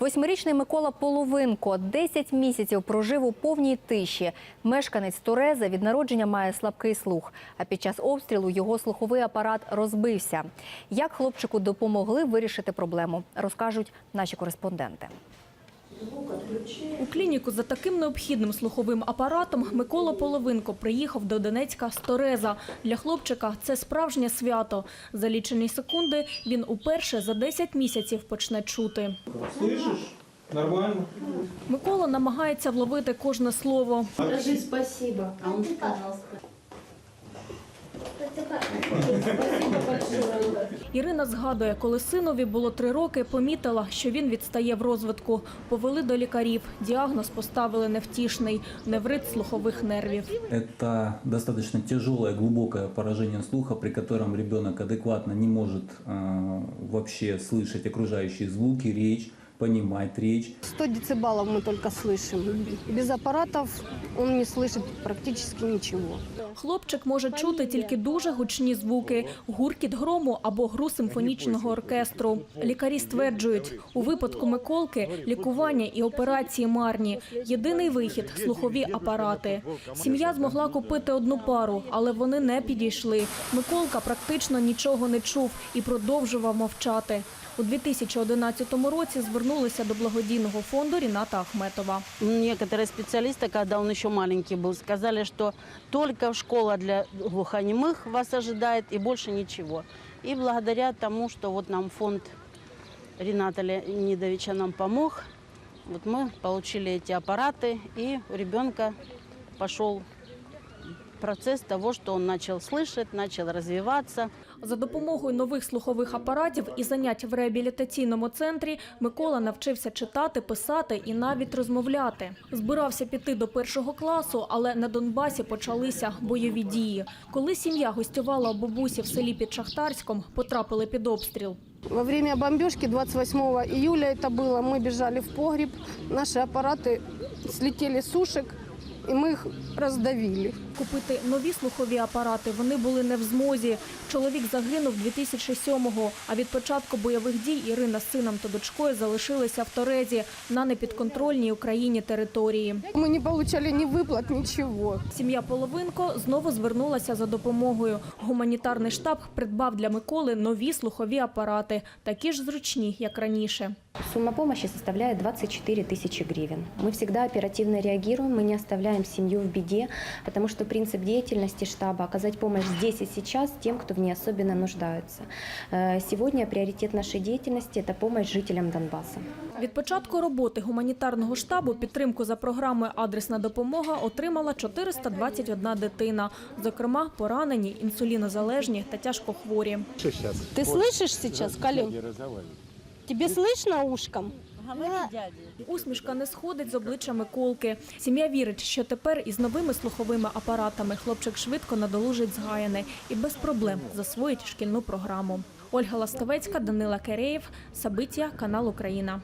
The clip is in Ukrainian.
Восьмирічний Микола Половинко 10 місяців прожив у повній тиші. Мешканець Турези від народження має слабкий слух. А під час обстрілу його слуховий апарат розбився. Як хлопчику допомогли вирішити проблему, розкажуть наші кореспонденти. У клініку за таким необхідним слуховим апаратом Микола Половинко приїхав до Донецька з Тореза. Для хлопчика це справжнє свято. За лічені секунди він уперше за 10 місяців почне чути. Слышишь? Нормально? Микола намагається вловити кожне слово. Скажи спасибо. А он сказал Спасибо большое. Ірина згадує, коли синові було три роки, помітила, що він відстає в розвитку. Повели до лікарів. Діагноз поставили невтішний – неврит слухових нервів. Это достаточно тяжелое, глубокое поражение слуха, при котором ребенок адекватно не может э, вообще слышать окружающие звуки, речь, понимать речь. 100 децибалов мы только слышим. Без аппаратов он не слышит практически ничего. Хлопчик може чути тільки дуже гучні звуки – гуркіт грому або гру симфонічного оркестру. Лікарі стверджують, у випадку Миколки лікування і операції марні. Єдиний вихід – слухові апарати. Сім'я змогла купити одну пару, але вони не підійшли. Миколка практично нічого не чув і продовжував мовчати. У 2011 році звернулися до благодійного фонду Ріната Ахметова. Некоторые специалисты, когда он еще маленький был, сказали, что только школа для глухонемых вас ожидает и больше ничего. И благодаря тому, что вот нам фонд Рената Леонидовича нам помог, вот мы получили эти аппараты, и у ребенка пошел процесс того, что он начал слышать, начал развиваться. За допомогою нових слухових апаратів і занять в реабілітаційному центрі Микола навчився читати, писати і навіть розмовляти. Збирався піти до першого класу, але на Донбасі почалися бойові дії. Коли сім'я гостювала у бабусі в селі під Шахтарськом, потрапили під обстріл. Во время бомбежки 28 июля это было, мы бежали в погреб, наши аппараты слетели с ушек, и мы их раздавили. Купити нові слухові апарати вони були не в змозі. Чоловік загинув 2007-го, а від початку бойових дій Ірина з сином та дочкою залишилися в Торезі на непідконтрольній Україні території. Мы не получали ни выплат, ничего. Сім'я Половинко знову звернулася за допомогою. Гуманітарний штаб придбав для Миколи нові слухові апарати, такі ж зручні, як раніше. Сумма помощи составляет 24 тысячи гривен. Мы всегда оперативно реагируем, мы не оставляем семью в беде, потому что принцип деятельности штаба – оказать помощь здесь и сейчас тем, кто в ней особенно нуждаются. Э, Сегодня приоритет нашей деятельности – это помощь жителям Донбасса. Від початку роботи гуманітарного штабу підтримку за програмою «Адресна допомога» отримала 421 дитина. Зокрема, поранені, інсулінозалежні та тяжкохворі. Ты слышишь сейчас, Калин? Тебе слышно ушком? Усмішка не сходить з обличчя Миколки. Сім'я вірить, що тепер із новими слуховими апаратами хлопчик швидко надолужить згаяне і без проблем засвоїть шкільну програму. Ольга Ластовецька, Данила Кереєв, Сабиття, канал Україна.